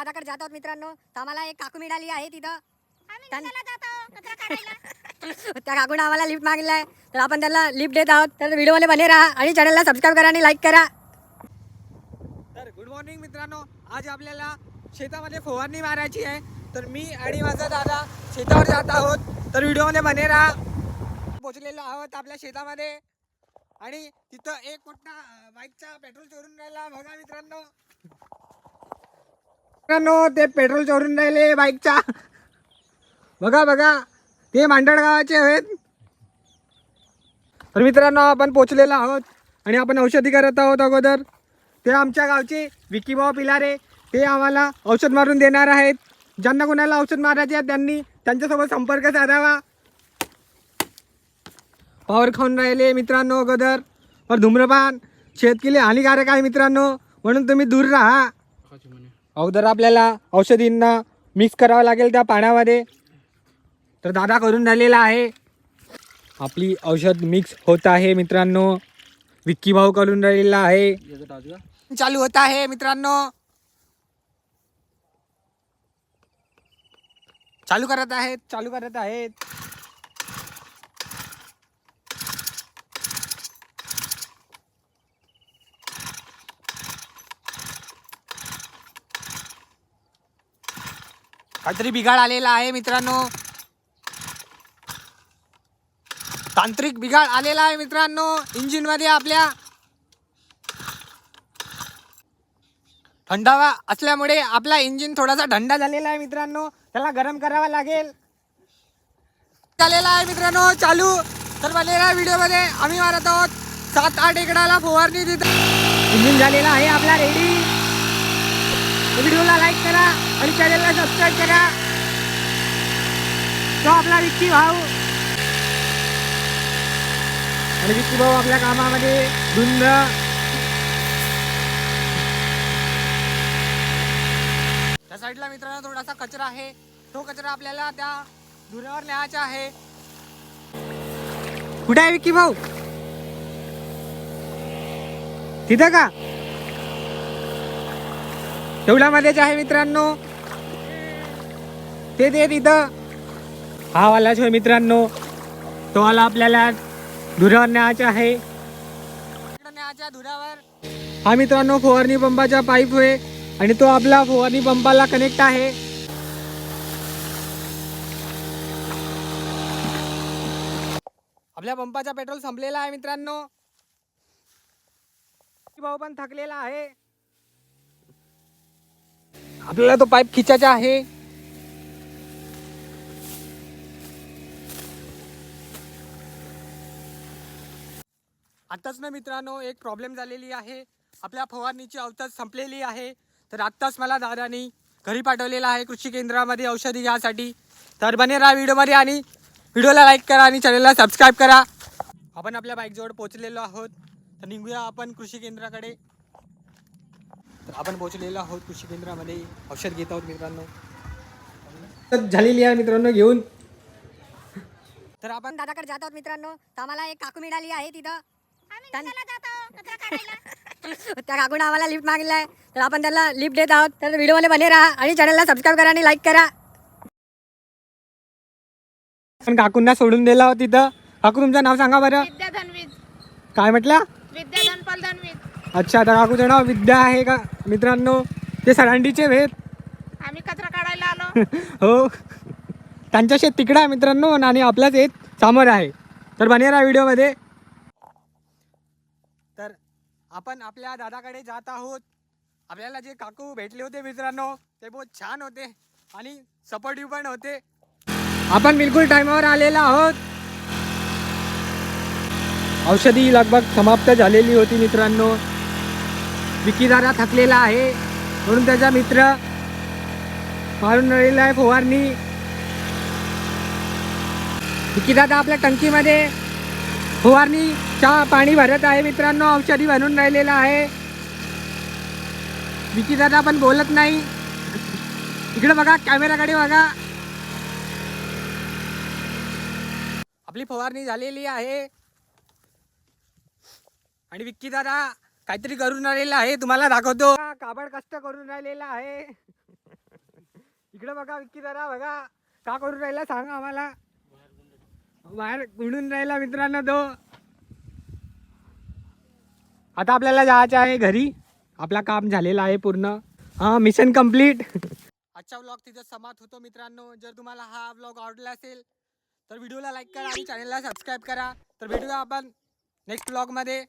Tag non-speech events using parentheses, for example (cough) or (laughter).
दादाकडे जात आहोत मित्रांनो. तर आम्हाला एक काकू मिळाली आहे तिथं. आम्ही त्यां- (laughs) काकूने आम्हाला लिफ्ट मागितलाय. तर आपण त्याला लिफ्ट देत आहोत. तर व्हिडिओमध्ये बने राहा आणि चॅनलला सबस्क्राईब करा आणि लाईक करा. तर गुड मॉर्निंग मित्रांनो. आज आपल्याला शेतामध्ये फवारणी मारायची आहे. तर मी आणि माझा दादा शेतावर जात आहोत. तर व्हिडिओमध्ये बने राहा. पोचलेलो आहोत आपल्या शेतामध्ये. आणि तिथं एक मोठा बाईकचा पेट्रोल चोरून राहिला. बघा मित्रांनो. ते पेट्रोल चोरून राहिले बाईकचा बघा बघा ते मांडळगावाचे आहेत. तर मित्रांनो आपण पोचलेलो आहोत आणि आपण औषधी करत आहोत अगोदर. ते आमच्या गावचे विकीभाऊ पिलारे ते आम्हाला औषध मारून देणार आहेत. ज्यांना कोणाला औषध मारायचे आहे त्यांनी त्यांच्यासोबत संपर्क साधावा. पावर खाऊन राहिले मित्रांनो अगोदर. पर धूम्रपान. शेतकीले हानिकारक आहे मित्रांनो. म्हणून तुम्ही दूर राहा. अगोदर आपल्याला औषधींना मिक्स करावं लागेल त्या पाण्यामध्ये तर दादा करून राहिलेला आहे. आपली औषध मिक्स होत आहे मित्रांनो. विक्की भाऊ करून राहिलेला आहे. चालू होत आहे मित्रांनो. चालू करत आहेत चालू करत आहेत. काहीतरी बिघाड आलेला आहे मित्रांनो. तांत्रिक बिघाड आलेला आहे मित्रांनो. इंजिनमध्ये आपल्या थंडावा असल्यामुळे आपला इंजिन थोडासा थंडा झालेला आहे मित्रांनो. त्याला गरम करावा लागेल. झालेला आहे मित्रांनो. चालू. तर मला व्हिडिओमध्ये आम्ही मारत आहोत. सात आठ एकडाला फवारणी तिथं. इंजिन झालेला आहे आपला रेडी व्हिडिओला लाईक करा. आणि चॅनलला सबस्क्राईब करा. तो आपला विक्की भाऊ. आणि विक्की भाऊ आपल्या कामामध्ये धुंद. त्या साईडला मित्रांनो थोडासा कचरा आहे. तो कचरा आपल्याला त्या धुऱ्यावर न्यायचा आहे. कुठे आहे विक्की भाऊ? तिथं का? तेवढ्यामध्येच आहे मित्रांनो. ते ते तिथं. हा वाला आहे मित्रांनो. तो वाला आपल्याला धुऱ्यावर न्यायचा आहे. न्यायच्या धुऱ्यावर हा मित्रांनो फवारणी पंपाचा पाईप होय आणि तो आपला फवारणी पंपाला कनेक्ट आहे. आपल्या पंपाचा पेट्रोल संपलेला आहे मित्रांनो. भाऊ पण थकलेला आहे. आपल्याला तो पाईप खिचायचा आहे. आत्ताच ना मित्रांनो एक प्रॉब्लेम झालेली आहे. आपल्या फवारणीची औषध संपलेली आहे. तर आत्ताच मला दादानी घरी पाठवलेलं आहे कृषी केंद्रामध्ये औषधी घ्यासाठी. तर बने राहा व्हिडिओमध्ये आणि व्हिडिओला लाईक करा आणि चॅनलला सबस्क्राईब करा. आपण आपल्या बाईकजवळ पोचलेलो आहोत. तर निघूया आपण कृषी केंद्राकडे. तर आपण पोहोचलेलो आहोत कृषी केंद्रामध्ये. औषध घेत आहोत मित्रांनो. तर झालेली आहे मित्रांनो घेऊन. तर आपण दादाकडे जात आहोत मित्रांनो. तर आम्हाला एक काकू मिळाली आहे तिथं. त्यां- निघायला जातो कचरा काढायला. (laughs) त्या काकूने आम्हाला लिफ्ट मागितलाय. तर आपण त्याला लिफ्ट देत आहोत. तर व्हिडिओमध्ये बने राहा आणि चॅनलला सबस्क्राईब करा आणि लाईक करा. आपण काकूंना सोडून दिला होता तिथं. काकू तुमचं नाव सांगा बरं. काय म्हटलं? अच्छा तर काकूचं नाव विद्या आहे का? मित्रांनो ते सरांडीचे भेट आम्ही कचरा काढायला आलो. (laughs) हो. त्यांच्या शेत तिकडं आहे मित्रांनो आणि आपल्याच शेत समोर आहे. तर बनेरा व्हिडिओमध्ये. तर आपण आपल्या दादाकडे जात आहोत. आपल्याला जे काकू भेटले होते मित्रांनो ते बहुत छान होते आणि सपोर्टिव्ह पण होते. आपण बिलकुल टायमावर आलेला आहोत. औषधी लगभग समाप्त झालेली होती मित्रांनो. विकीदारा थकलेला आहे. म्हणून त्याचा मित्र मारून राहिला आहे फवारणी विकीदादा आपल्या टंकीमध्ये फवारणीच्या पाणी भरत आहे मित्रांनो औषधी बनून राहिलेला आहे. विकी दादा पण बोलत नाही. इकडे बघा कॅमेराकडे बघा. आपली फवारणी झालेली आहे. आणि विक्की दादा काहीतरी करून राहिलेला आहे तुम्हाला दाखवतो. काबड कष्ट करून राहिलेला आहे. इकडे बघा विक्की बघा. का करून राहिला सांगा आम्हाला. बाहेर गुंडून राहिला मित्रांनो तो. आता आपल्याला जायचं आहे घरी. आपला काम झालेला आहे पूर्ण. हा मिशन कंप्लीट आजचा व्लॉग तिथं समाप्त होतो मित्रांनो. जर तुम्हाला हा व्लॉग आवडला असेल तर व्हिडिओला लाईक करा आणि चॅनलला सबस्क्राईब करा. तर भेटूया आपण नेक्स्ट व्लॉगमध्ये